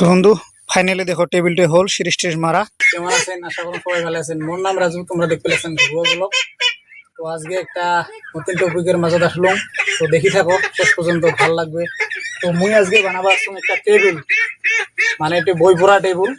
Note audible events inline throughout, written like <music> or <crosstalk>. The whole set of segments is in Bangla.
তো বন্ধু ফাইনালি দেখো টেবিলটা হল সিরিজ টিরিজ মারা। কেমন আছেন? আশা করি সবাই ভালো আছেন। মোর নাম রাজু, তোমরা দেখতে পেলেছেন ভুয়া তো আজকে একটা নতুন টপিকের মাঝে আসলাম। তো দেখি থাকো, শেষ পর্যন্ত ভালো লাগবে। তো মুই আজকে বানাবার আসলাম একটা টেবিল মানে একটি বই পড়া টেবিল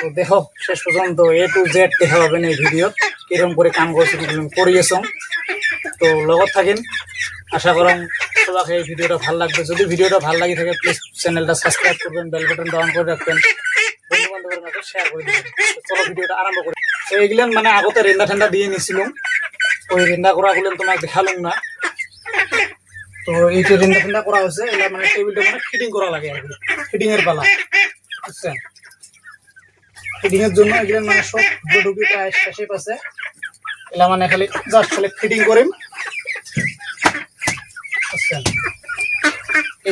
তো দেখো, শেষ পর্যন্ত এ টু জেড দেখা পাবেন এই ভিডিও কীরকম করে কাম করছি করিয়েছ। তো লগত থাকেন। আশা করম সবাইকে এই ভিডিওটা ভালো লাগবে। যদি ভিডিওটা ভালো লাগে থাকে প্লিজ চ্যানেলটা সাবস্ক্রাইব করবেন বেল বাটনটা অন করে রাখবেন। মানে আগতে রেন্ডা ঠান্ডা দিয়ে নিছিলাম। ওই দেখালাম না। তো এই যে রেন্ডা ঠান্ডা করা হয়েছে এটা মানে টেবিলটা মানে ফিটিং করা লাগে আর কি। পালা। বুঝছেন? জন্য এগুলেন মানে সব ঢুকি প্রায় শেষে পাশে। এলা মানে খালি জাস্ট খালি ফিটিং করিম বুঝছেন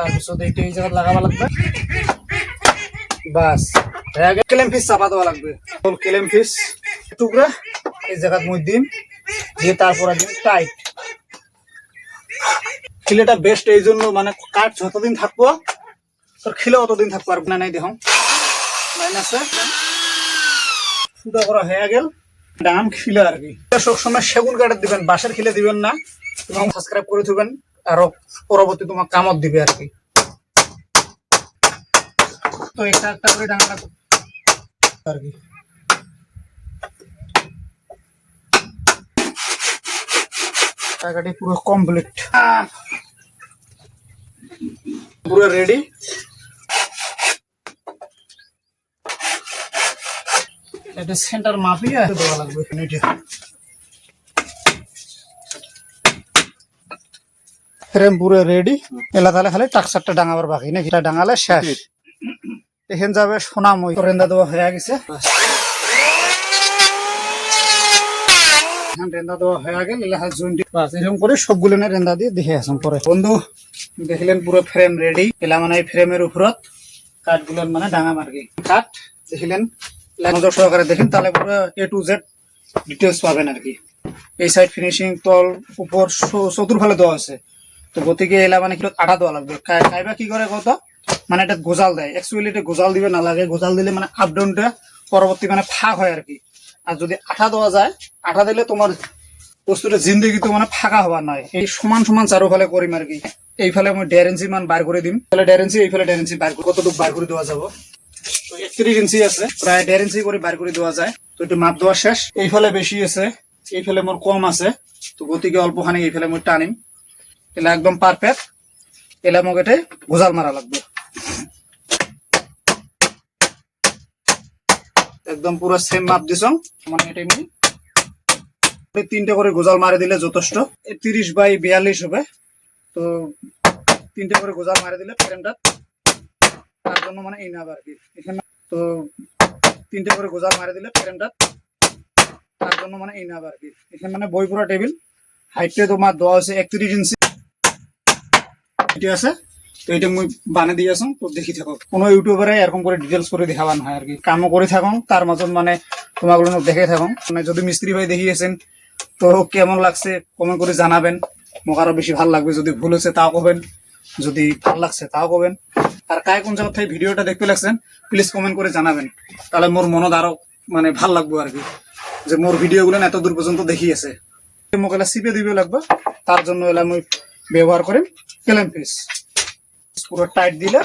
তাৰপিছত এইটো এই জায়গাত লাগাব লাগবে। বাস। আগে কেলেম ফিস চাপা দেওয়া লাগবে। কেলেম ফিস? টুকরা এই জায়গাত মই দিম দিয়ে তারপরে দিম টাইট খিলেটা বেস্ট এই জন্য মানে কাঠ যতদিন থাকব তোর খিলে অতদিন থাকব আর না নাই দেখো লাইন আছে ফুটা করা হয়ে গেল। দাম খিলে আর কি। সবসময় সেগুন কাঠের দিবেন বাঁশের খিলে দিবেন না। এবং সাবস্ক্রাইব করে দিবেন। আরও পরবর্তী তোমার কামত দিবে আর কি। তো একটা একটা করে ডাঙা আর কি। টাকাটি পুরো কমপ্লিট পুরো রেডি এটা সেন্টার মাপিয়ে দেওয়া লাগবে এটা। ফ্রেম পুরো রেডি এলা তাহলে খালি টাকসারটা ডাঙাবার বাকি নাকি? এটা ডাঙালে শেষ। এখান যাবে সোনাময়। রেন্দা দেওয়া হয়ে গেছে। রেন্দা দেওয়া হয়ে গেল এলা জয়েন্টি বাস এরকম করে সবগুলো রেন্দা দিয়ে দেখে আসুন পরে। বন্ধু দেখলেন পুরো ফ্রেম রেডি এলা মানে এই ফ্রেমের উপরত কাঠগুলোর মানে ডাঙা কাঠ। দেখলেন নজর সহকারে দেখেন তাহলে পুরো এ টু জেড ডিটেলস পাবেন আর কি। এই সাইড ফিনিশিং তল উপর চতুর্ফালে দেওয়া আছে। তো গতিকে এলা মানে কি আটা দেওয়া লাগবে? কাইবা কি করে কত মানে এটা গোজাল দেয়। অ্যাকচুয়ালি এটা গোজাল দিবে না লাগে গোজাল দিলে মানে আপ ডাউনটা পরবর্তী মানে ফাঁক হয় আর কি। আর যদি আঠা দেওয়া যায়, আঠা দিলে তোমার বস্তুটা জিন্দগি তো মানে ফাঁকা হবার নয় এই সমান সমান চারোফালে করিম আর কি। এই ফালে আমি দেড় ইঞ্চি মান বার করে দিম। তাহলে দেড় ইঞ্চি এই ফালে দেড় ইঞ্চি বার কতটুকু বার করে দেওয়া যাব? একত্রিশ ইঞ্চি আছে। প্রায় দেড় ইঞ্চি করে বার করে দেওয়া যায়। তো একটু মাপ দেওয়া শেষ। এই ফালে বেশি আছে। এই ফালে মোর কম আছে। তো গতিকে অল্পখানি এই ফালে মই টানিম। এলা একদম পারফেক্ট এলা এতে গোজাল মারা লাগবে। একদম পুরো সেম মাপ দিছ। মানে এটা এই তিনটে করে গোজাল মারি দিলে যথেষ্ট। তিরিশ বাই বিয়াল্লিশ হবে। তো তিনটে করে গোজাল মারি দিলে ফ্রেমটা তার জন্য মানে এই না আর কি এখানে তো তিনটে করে গোজাল মারি দিলে ফ্রেমটা তার জন্য মানে এই না আর কি এখানে মানে বইপুরা টেবিল হাইটে তোমার দেওয়া আছে একত্রিশ ইঞ্চি এটি আছে? তো এটা মুই বানিয়ে দিয়ে আসুন তো দেখি থাকো কোনো ইউটিউবারে এরকম করে ডিটেলস করে দেখাবান হয় আর কি। কামও করে থাকুন তার মতন মানে তোমাগুলো দেখে থাকুন মানে যদি মিস্ত্রি ভাই দেখিয়েছেন তো কেমন লাগছে কমেন্ট করে জানাবেন। মোক আরও বেশি ভালো লাগবে, যদি ভুল হয়েছে তাও কবেন। যদি ভালো লাগছে তাও কবেন। আর কায় কোন জায়গা থেকে ভিডিওটা দেখতে লাগছেন প্লিজ কমেন্ট করে জানাবেন। তাহলে মোর মনত আরও মানে ভালো লাগবে আর কি। যে মোর ভিডিওগুলো এত দূর পর্যন্ত দেখিয়েছে মোক এলা চিপে দিবে লাগবে তার জন্য এলা মই ব্যবহার করিম কেলেম পিস পুরো টাইট দিলে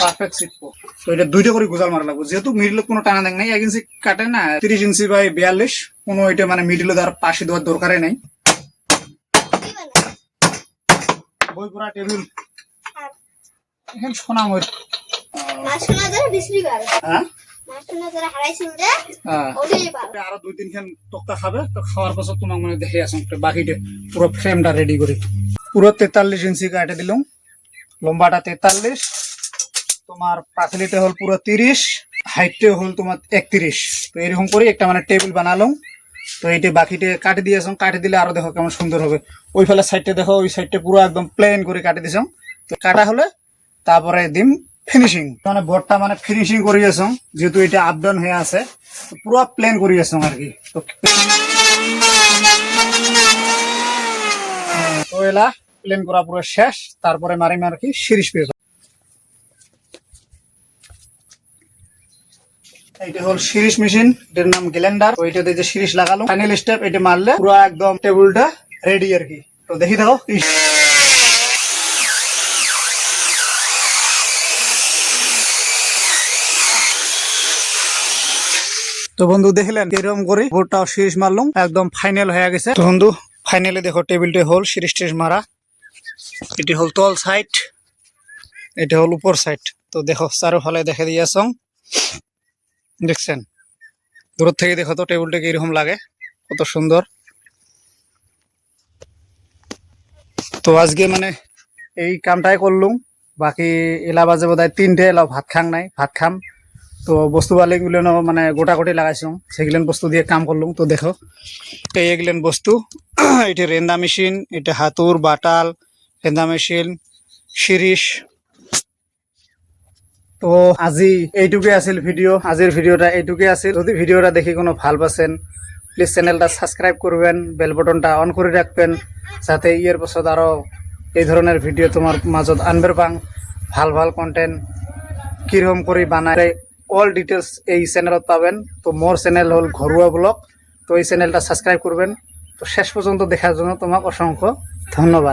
পারফেক্ট সিটবো তো এটা দুইটা করে মারা লাগবে। যেহেতু মিডিল কোনো টানা নাই, এক ইঞ্চি কাটে না, তিরিশ ইঞ্চি বিয়াল্লিশ, কোনো এটা মানে মিডিলে পাশে দেওয়ার বই টেবিল এখন আরও দুই তক্তা খাবে, তো খাওয়ার পর তোমার মানে দেখে আসুন। বাকিটা পুরো ফ্রেমটা রেডি করে। পুরো তেতাল্লিশ ইঞ্চি কাটে দিলাম। লম্বাটা তেতাল্লিশ। তোমার পাতিলিটা হল পুরো তিরিশ। হাইটটা হল তোমার একত্রিশ। তো এরকম করে একটা মানে টেবিল বানালাম। তো এইটা বাকিটা কাটি দিয়েছ কাটি দিলে আরও দেখো কেমন সুন্দর হবে। ওই ফেলে সাইডটা দেখো, ওই সাইডটা পুরো একদম প্লেন করে কাটি দিছ তো কাটা হলে তারপরে দিম ফিনিশিং মানে বোর্ডটা মানে ফিনিশিং করে গেছ যেহেতু এটা আপ ডাউন হয়ে আছে পুরো প্লেন করে গেছ আর কি। তো এলা প্লেন করা পুরো শেষ, তারপরে মারিম আর কি সিরিজ পেয়ে হল মেশিন, এটার নাম গ্যালেন্ডার ওইটাতে যে লাগালো, ফাইনাল স্টেপ এটা মারলে পুরো একদম টেবিলটা রেডি আর কি। তো দেখি দেখো তো বন্ধু, দেখলেন, এরকম করে বোর্ডটাও সিরিজ মারলাম, একদম ফাইনাল হয়ে গেছে। তো বন্ধু, ফাইনালি দেখো টেবিলটা হল সিরিজ টিরিজ মারা। এটি হল তল সাইড, এটা হল উপর সাইড। তো দেখো, চারোফালে দেখে দিয়েছ। দেখছেন? দূর থেকে দেখো তো, টেবিলটা কীরকম লাগে? কত সুন্দর। তো আজকে মানে এই কামটাই করলুম। বাকি এলা বাজে বোধ হয় তিনটে এলা ভাত খাং নাই, ভাত খাম। তো বস্তু বালিগুলো মানে গোটা গোটি লাগাইছো সেগুলেন বস্তু দিয়ে কাম করলুম। তো দেখো, এই এগুলেন বস্তু, <clears throat> এটা রেন্দা মেশিন, এটা হাতুর, বাটাল রেন্দা মেশিন শিরিষ। তো আজি এইটুকুই আছিল ভিডিও আজির ভিডিওটা এইটুকুই আছিল। যদি ভিডিওটা দেখি কোনো ভালো পাচ্ছেন প্লিজ চ্যানেলটা সাবস্ক্রাইব করবেন বেল বটনটা অন করে রাখবেন যাতে ইয়ের পাছত আরও এই ধরনের ভিডিও তোমার মাজত আনবের পাং। ভালো ভালো কন্টেন্ট কীরকম করে বানায় অল ডিটেলস এই চ্যানেলত পাবেন। তো মোর চ্যানেল হল ঘরোয়া ব্লগ তো এই চ্যানেলটা সাবস্ক্রাইব করবেন। তো শেষ পর্যন্ত দেখার জন্য তোমাকে অসংখ্য ধন্যবাদ।